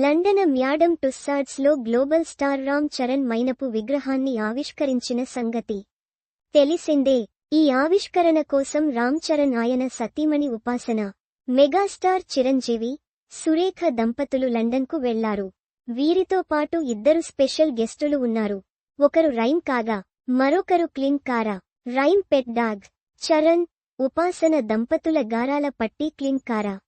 లండన madame టుస్సాడ్స్లో global star Ram Charan మైనపు విగ్రహాన్ని ఆవిష్కరించిన సంగతి. తెలిసిందే ఈ ఆవిష్కరణ కోసం రామ్ చరణ్ ఆయన సతీమణి ఉపాసన. మెగాస్టార్ చిరంజీవి సురేఖ దంపతులు లండన్కు వెళ్ళారు. వీరితో పాటు ఇద్దరు స్పెషల్ గెస్టులు ఉన్నారు. ఒకరు రైమ్ కాగా మరొకరు క్లీన్ కారా. Rhyme pet dog. చరణ్ ఉపాసన దంపతుల గారాల పట్టి క్లీన్ కారా.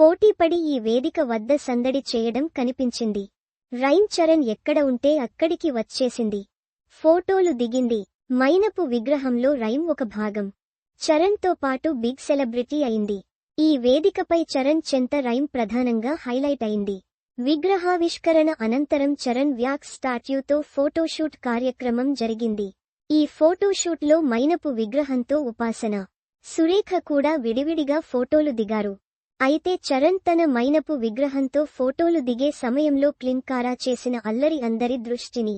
పోటీపడి ఈ వేదిక వద్ద సందడి చేయడం కనిపించింది. రైమ్ చరణ్ ఎక్కడ ఉంటే అక్కడికి వచ్చేసింది. ఫోటోలు దిగింది. మైనపు విగ్రహంలో రైమ్ ఒక భాగం. చరణ్తో పాటు బిగ్ సెలబ్రిటీ అయింది. ఈ వేదికపై చరణ్ చెంత రైమ్ ప్రధానంగా హైలైట్ అయింది. విగ్రహావిష్కరణ అనంతరం చరణ్ వ్యాక్స్ స్టాట్యూతో ఫోటోషూట్ కార్యక్రమం జరిగింది. ఈ ఫోటోషూట్లో మైనపు విగ్రహంతో ఉపాసన. సురేఖ కూడా విడివిడిగా ఫోటోలు దిగారు. అయితే చరణ్ తన మైనపు విగ్రహంతో ఫోటోలు దిగే సమయంలో క్లింకారా చేసిన అల్లరి అందరి దృష్టిని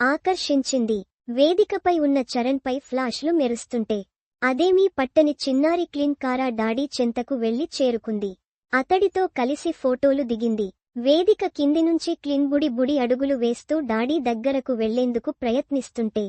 ఆకర్షించింది. వేదికపై ఉన్న చరణ్పై ఫ్లాష్లు మెరుస్తుంటే అదేమీ పట్టని చిన్నారి క్లింకారా డాడీ చెంతకు వెళ్ళి చేరుకుంది. అతడితో కలిసి ఫోటోలు దిగింది. వేదిక కింది నుంచి క్లిన్ బుడి బుడి అడుగులు వేస్తూ డాడీ దగ్గరకు వెళ్ళేందుకు ప్రయత్నిస్తుంటే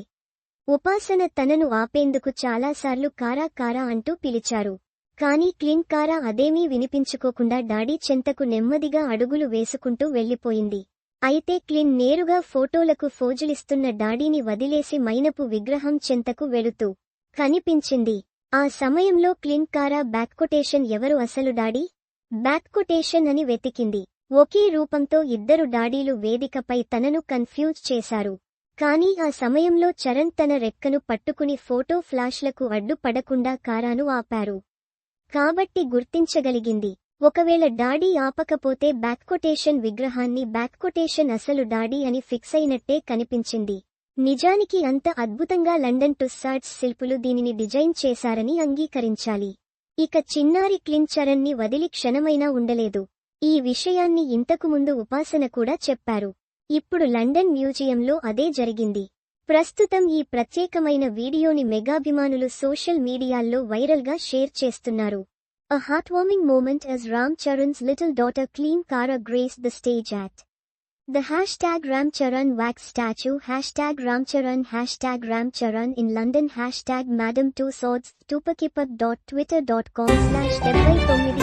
ఉపాసన తనను ఆపేందుకు చాలాసార్లు కారా కారా అంటూ పిలిచారు. కానీ క్లీన్ అదేమీ వినిపించుకోకుండా డాడీ చెంతకు నెమ్మదిగా అడుగులు వేసుకుంటూ వెళ్ళిపోయింది అయితే క్లీన్ నేరుగా ఫోటోలకు ఫోజులిస్తున్న డాడీని వదిలేసి మైనపు విగ్రహం చెంతకు వెళుతూ కనిపించింది. ఆ సమయంలో క్లింకారా కారా బ్యాక్కొటేషన్ ఎవరు అసలు డాడీ? బ్యాక్కొటేషన్ అని వెతికింది. ఒకే రూపంతో ఇద్దరు డాడీలు వేదికపై తనను కన్ఫ్యూజ్ చేశారు. కానీ ఆ సమయంలో చరణ్ తన రెక్కను పట్టుకుని ఫోటో ఫ్లాష్లకు అడ్డుపడకుండా కారాను ఆపారు. కాబట్టి గుర్తించగలిగింది. ఒకవేళ డాడీ ఆపకపోతే బ్యాక్కొటేషన్ విగ్రహాన్ని బ్యాక్కొటేషన్ అసలు డాడీ అని ఫిక్స్ అయినట్టే కనిపించింది. నిజానికి అంత అద్భుతంగా లండన్ టుస్సాడ్స్ శిల్పులు దీనిని డిజైన్ చేశారని అంగీకరించాలి. ఇక చిన్నారి క్లిన్ చరణ్ని వదిలి క్షణమైనా ఉండలేదు. ఈ విషయాన్ని ఇంతకుముందు ఉపాసన కూడా చెప్పారు. ఇప్పుడు లండన్ మ్యూజియంలో అదే జరిగింది. ప్రస్తుతం ఈ ప్రత్యేకమైన వీడియోని మెగాభిమానులు సోషల్ మీడియాల్లో వైరల్గా షేర్ చేస్తున్నారు. A heart warming moment as Ram Charan's little daughter Klin Kaara graces the stage at the hashtag Ram Charan wax statue hashtag Ram Charan hashtag Ram Charan in London hashtag Madame Tussauds tooper dot Twitter dot com slash డెబ్బై తొమ్మిది